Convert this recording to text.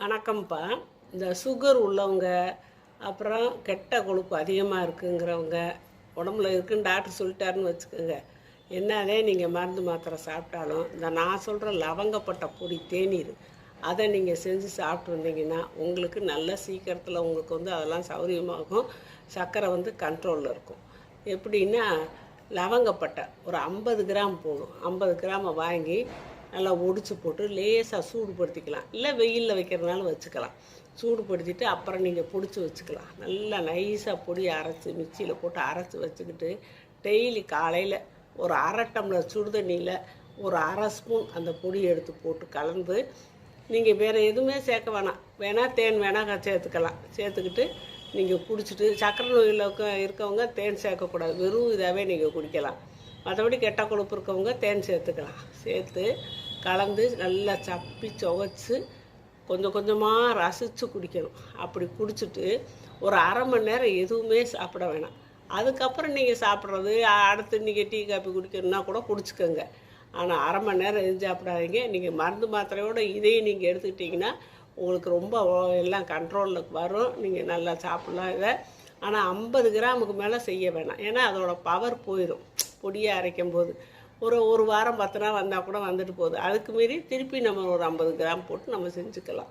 வணக்கம்ப்பா. இந்த சுகர் உள்ளவங்க அப்புறம் கெட்ட கொழுப்பு அதிகமாக இருக்குங்கிறவங்க உடம்புல இருக்குன்னு டாக்டர் சொல்லிட்டாருன்னு வச்சுக்கோங்க. என்னதே நீங்கள் மருந்து மாத்திரை சாப்பிட்டாலும் இந்த நான் சொல்கிற லவங்கப்பட்ட பொடி தேநீர் அதை நீங்கள் செஞ்சு சாப்பிட்டு வந்தீங்கன்னா உங்களுக்கு நல்ல சீக்கிரத்தில் உங்களுக்கு வந்து அதெல்லாம் சௌகரியமாகும் சர்க்கரை வந்து கண்ட்ரோலில் இருக்கும். எப்படின்னா லவங்கப்பட்டை ஒரு ஐம்பது கிராம் போதும். ஐம்பது கிராமை வாங்கி நல்லா ஒடிச்சு போட்டு லேசாக சூடுபடுத்திக்கலாம். இல்லை வெயிலில் வைக்கிறதுனாலும் வச்சுக்கலாம். சூடுபடுத்திட்டு அப்புறம் நீங்கள் பிடிச்சி வச்சுக்கலாம். நல்லா நைஸாக பொடி அரைச்சி மிக்சியில் போட்டு அரைச்சி வச்சுக்கிட்டு டெய்லி காலையில் ஒரு அரை டம்ளர் சுடுதண்ணியில் ஒரு அரை ஸ்பூன் அந்த பொடி எடுத்து போட்டு கலந்து நீங்கள் வேறு எதுவுமே சேர்க்க வேணாம். வேணால் தேன் வேணால் சேர்த்துக்கலாம். சேர்த்துக்கிட்டு நீங்கள் குடிச்சிட்டு சக்கரை நோயில் இருக்கவங்க தேன் சேர்க்கக்கூடாது. வெறும் இதாகவே நீங்கள் குடிக்கலாம். மற்றபடி கெட்ட கொழுப்பு இருக்கவங்க தேன் சேர்த்துக்கலாம். சேர்த்து கலந்து நல்லா சப்பி சுவச்சு கொஞ்சம் கொஞ்சமாக ரசித்து குடிக்கணும். அப்படி குடிச்சிட்டு ஒரு அரை மணி நேரம் எதுவுமே சாப்பிட வேணாம். அதுக்கப்புறம் நீங்கள் சாப்பிட்றது அடுத்து நீங்கள் டீ காப்பி குடிக்கணும்னா கூட குடிச்சிக்கோங்க. ஆனால் அரை மணி நேரம் எதுவும் சாப்பிடாதீங்க. நீங்கள் மருந்து மாத்திரையோட இதையும் நீங்கள் எடுத்துக்கிட்டிங்கன்னா உங்களுக்கு ரொம்ப ஓ- எல்லாம் கண்ட்ரோலில் வரும். நீங்கள் நல்லா சாப்பிட்லாம் இதை. ஆனால் ஐம்பது கிராமுக்கு மேலே செய்ய வேணாம். ஏன்னா அதோடய பவர் போயிடும் பொடியை அரைக்கும் போது ஒரு ஒரு வாரம் பத்து நாள் வந்தால் கூட வந்துட்டு போகுது. அதுக்கு மீறி திருப்பி நம்ம ஒரு ஐம்பது கிராம் போட்டு நம்ம செஞ்சுக்கலாம்.